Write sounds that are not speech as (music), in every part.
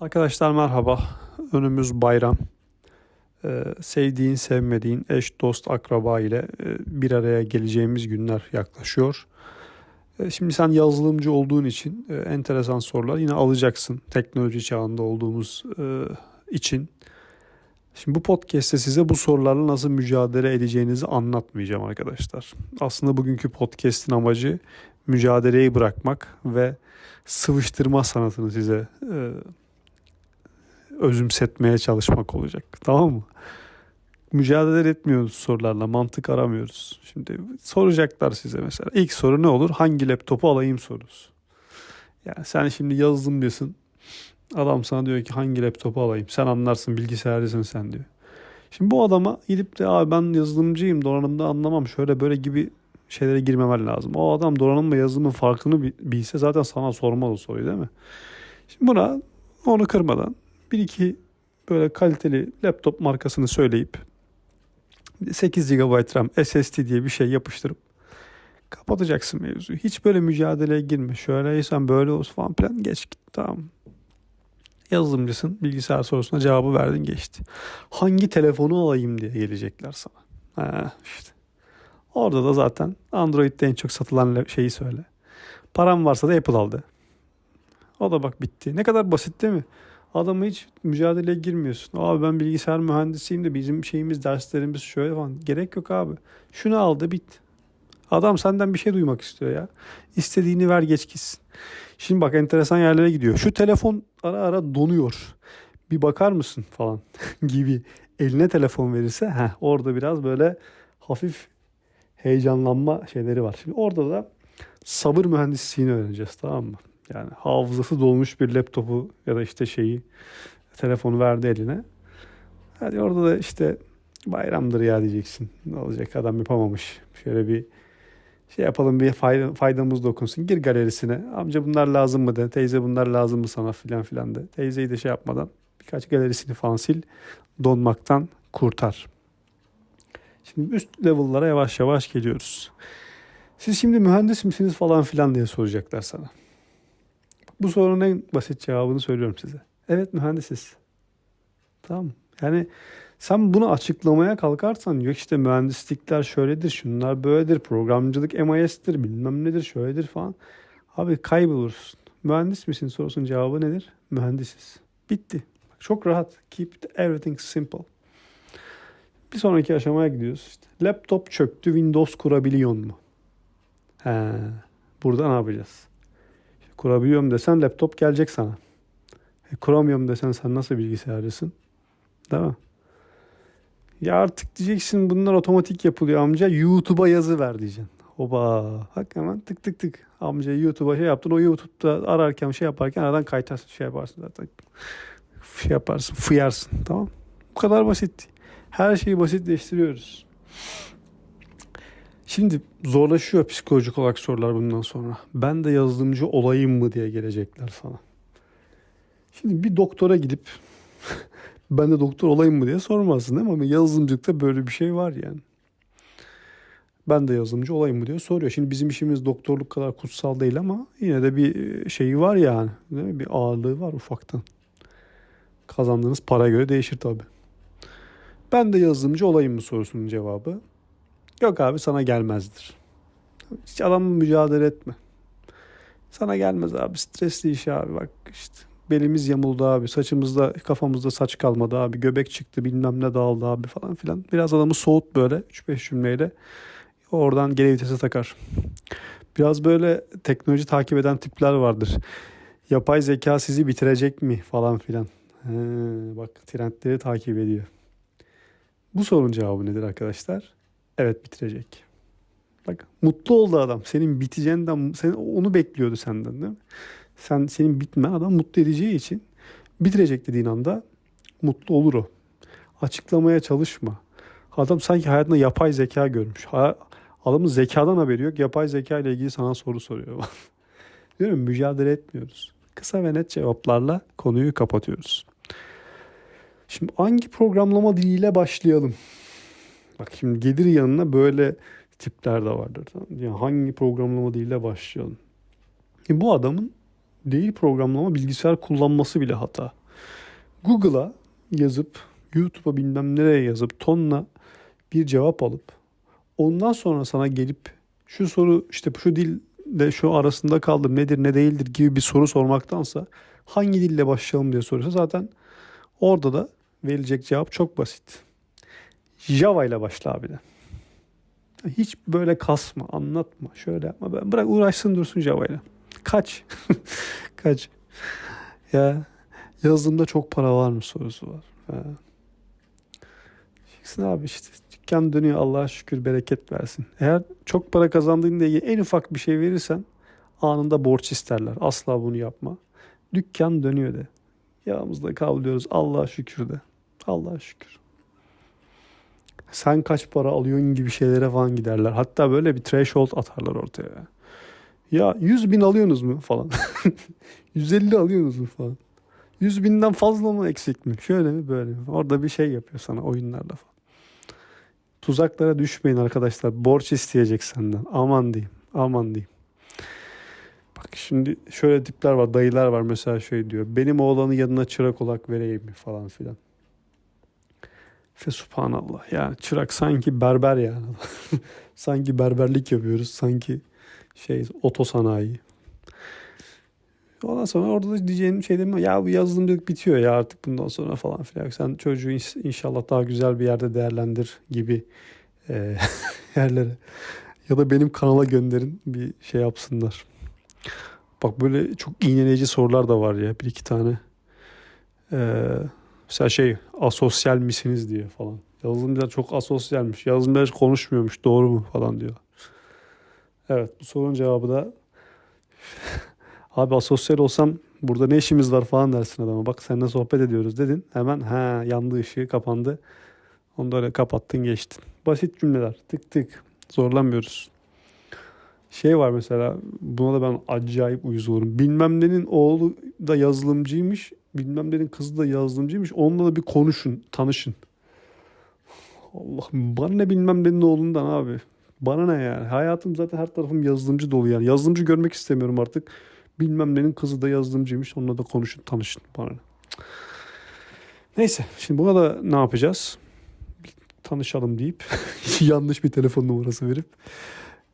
Arkadaşlar merhaba. Önümüz bayram. Ee, sevdiğin, sevmediğin eş, dost, akraba ile e, bir araya geleceğimiz günler yaklaşıyor. Ee, şimdi sen yazılımcı olduğun için e, enteresan sorular yine alacaksın. Teknoloji çağında olduğumuz e, için. Şimdi bu podcast'te size bu sorularla nasıl mücadele edeceğinizi anlatmayacağım arkadaşlar. Aslında bugünkü podcast'in amacı mücadeleyi bırakmak ve sıvıştırma sanatını size e, özümsetmeye çalışmak olacak. Tamam mı? Mücadele etmiyoruz sorularla, mantık aramıyoruz. Şimdi soracaklar size mesela. İlk soru ne olur? Hangi laptopu alayım sorusu. Yani sen şimdi yazılımcısın. Adam sana diyor ki hangi laptopu alayım? Sen anlarsın bilgisayarcısın sen diyor. Şimdi bu adama gidip de abi ben yazılımcıyım donanımda anlamam şöyle böyle gibi şeylere girmemen lazım. O adam donanım ve yazılımın farkını bi- bilse zaten sana sormaz o soruyu değil mi? Şimdi buna onu kırmadan bir iki böyle kaliteli laptop markasını söyleyip bir de 8 GB RAM SSD diye bir şey yapıştırıp kapatacaksın mevzuyu. Hiç böyle mücadeleye girme. Şöyle sen böyle olsun falan plan geç git tamam. Yazılımcısın bilgisayar sorusuna cevabı verdin geçti. Hangi telefonu alayım diye gelecekler sana. Ha, işte. Orada da zaten Android'de en çok satılan şeyi söyle. Param varsa da Apple aldı. O da bak bitti. Ne kadar basit değil mi? Adamı hiç mücadeleye girmiyorsun. Abi ben bilgisayar mühendisiyim de bizim şeyimiz derslerimiz şöyle falan. Gerek yok abi. Şunu aldı bit. Adam senden bir şey duymak istiyor ya. İstediğini ver geç gitsin. Şimdi bak enteresan yerlere gidiyor. Şu telefon ara ara donuyor. Bir bakar mısın falan (laughs) gibi. Eline telefon verirse heh, orada biraz böyle hafif heyecanlanma şeyleri var. Şimdi orada da sabır mühendisliğini öğreneceğiz tamam mı? Yani hafızası dolmuş bir laptopu ya da işte şeyi telefonu verdi eline. Hadi orada da işte bayramdır ya diyeceksin. Ne olacak adam yapamamış. Şöyle bir şey yapalım bir fayda, faydamız dokunsun. Gir galerisine. Amca bunlar lazım mı de. Teyze bunlar lazım mı sana filan filan de. Teyzeyi de şey yapmadan birkaç galerisini falan. Donmaktan kurtar. Şimdi üst level'lara yavaş yavaş geliyoruz. Siz şimdi mühendis misiniz falan filan diye soracaklar sana. Bu sorunun en basit cevabını söylüyorum size. Evet mühendisiz. Tamam? Yani sen bunu açıklamaya kalkarsan yok işte mühendislikler şöyledir, şunlar böyledir, programcılık MIS'tir, bilmem nedir, şöyledir falan. Abi kaybolursun. Mühendis misin sorusunun cevabı nedir? Mühendisiz. Bitti. Çok rahat. Keep everything simple. Bir sonraki aşamaya gidiyoruz işte. Laptop çöktü, Windows kurabiliyor mu? He, burada ne yapacağız? Kurabiliyorum desen laptop gelecek sana. E, kuramıyorum desen sen nasıl bilgisayarcısın? Değil mi? Ya artık diyeceksin bunlar otomatik yapılıyor amca. YouTube'a yazı ver diyeceksin. Oba. Bak hemen tık tık tık. Amca YouTube'a şey yaptın. O YouTube'da ararken şey yaparken aradan kaytarsın şey yaparsın zaten. Şey yaparsın. Fıyarsın. Tamam. Bu kadar basit. Her şeyi basitleştiriyoruz. Şimdi zorlaşıyor psikolojik olarak sorular bundan sonra. Ben de yazılımcı olayım mı diye gelecekler sana. Şimdi bir doktora gidip (laughs) ben de doktor olayım mı diye sormazsın değil mi? Ama yazılımcılıkta böyle bir şey var yani. Ben de yazılımcı olayım mı diye soruyor. Şimdi bizim işimiz doktorluk kadar kutsal değil ama yine de bir şeyi var yani. Değil mi? Bir ağırlığı var ufaktan. Kazandığınız para göre değişir tabii. Ben de yazılımcı olayım mı sorusunun cevabı. Yok abi sana gelmezdir. Hiç adamla mücadele etme. Sana gelmez abi. Stresli iş abi bak işte. Belimiz yamuldu abi. Saçımızda kafamızda saç kalmadı abi. Göbek çıktı bilmem ne dağıldı abi falan filan. Biraz adamı soğut böyle 3-5 cümleyle. Oradan geri vitese takar. Biraz böyle teknoloji takip eden tipler vardır. Yapay zeka sizi bitirecek mi falan filan. He, bak trendleri takip ediyor. Bu sorunun cevabı nedir arkadaşlar? Evet bitirecek. Bak mutlu oldu adam. Senin biteceğinden sen onu bekliyordu senden değil mi? Sen senin bitmen adam mutlu edeceği için bitirecek dediğin anda mutlu olur o. Açıklamaya çalışma. Adam sanki hayatında yapay zeka görmüş. Ha, adamın zekadan haberi yok. Yapay zeka ile ilgili sana soru soruyor. (laughs) Diyorum mücadele etmiyoruz. Kısa ve net cevaplarla konuyu kapatıyoruz. Şimdi hangi programlama diliyle başlayalım? Bak şimdi gelir yanına böyle tipler de vardır. Yani hangi programlama diliyle başlayalım? E bu adamın değil programlama bilgisayar kullanması bile hata. Google'a yazıp YouTube'a bilmem nereye yazıp tonla bir cevap alıp ondan sonra sana gelip şu soru işte şu dille şu arasında kaldım nedir ne değildir gibi bir soru sormaktansa hangi dille başlayalım diye soruyorsa zaten orada da verilecek cevap çok basit. Java ile başla abi de. Hiç böyle kasma, anlatma, şöyle yapma. Ben bırak uğraşsın dursun Java ile. Kaç. (laughs) Kaç. Ya yazılımda çok para var mı sorusu var. Ha. Diyeceksin abi işte dükkan dönüyor Allah'a şükür bereket versin. Eğer çok para kazandığın diye en ufak bir şey verirsen anında borç isterler. Asla bunu yapma. Dükkan dönüyor de. Yağımızda kavruluyoruz Allah'a şükür de. Allah'a şükür. Sen kaç para alıyorsun gibi şeylere falan giderler. Hatta böyle bir threshold atarlar ortaya. Ya 100 bin alıyorsunuz mu falan. (laughs) 150 alıyorsunuz mu falan. 100 binden fazla mı eksik mi? Şöyle mi böyle mi? Orada bir şey yapıyor sana oyunlarla falan. Tuzaklara düşmeyin arkadaşlar. Borç isteyecek senden. Aman diyeyim. Aman diyeyim. Bak şimdi şöyle tipler var. Dayılar var mesela şey diyor. Benim oğlanı yanına çırak olarak vereyim mi falan filan. Fe subhanallah. Yani çırak sanki berber yani. (laughs) sanki berberlik yapıyoruz. Sanki şey oto sanayi. Ondan sonra orada da diyeceğim şey değil mi? Ya bu yazılımcılık bitiyor ya artık bundan sonra falan filan. Sen çocuğu inşallah daha güzel bir yerde değerlendir gibi e, (laughs) yerlere. Ya da benim kanala gönderin bir şey yapsınlar. Bak böyle çok iğneleyici sorular da var ya bir iki tane. Ee, mesela şey asosyal misiniz diye falan. Yazılımcılar çok asosyalmiş. Yazılımcılar hiç konuşmuyormuş doğru mu falan diyor. Evet bu sorunun cevabı da (laughs) abi asosyal olsam burada ne işimiz var falan dersin adama. Bak seninle sohbet ediyoruz dedin. Hemen ha yandı ışığı kapandı. Onu da öyle kapattın geçtin. Basit cümleler tık tık zorlanmıyoruz. Şey var mesela buna da ben acayip uyuz olurum. Bilmem nenin oğlu da yazılımcıymış. Bilmem nenin kızı da yazılımcıymış. Onunla da bir konuşun, tanışın. Allah'ım bana ne bilmem nenin oğlundan abi. Bana ne yani? Hayatım zaten her tarafım yazılımcı dolu yani. Yazılımcı görmek istemiyorum artık. Bilmem nenin kızı da yazılımcıymış. Onunla da konuşun, tanışın. Bana ne? Neyse şimdi buna da ne yapacağız? Bir tanışalım deyip (laughs) yanlış bir telefon numarası verip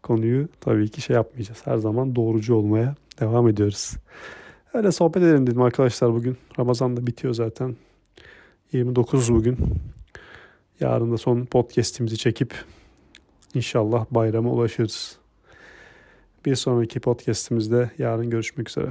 konuyu tabii ki şey yapmayacağız. Her zaman doğrucu olmaya devam ediyoruz. Öyle sohbet edelim dedim arkadaşlar bugün. Ramazan da bitiyor zaten. 29 bugün. Yarın da son podcast'imizi çekip inşallah bayrama ulaşırız. Bir sonraki podcast'imizde yarın görüşmek üzere.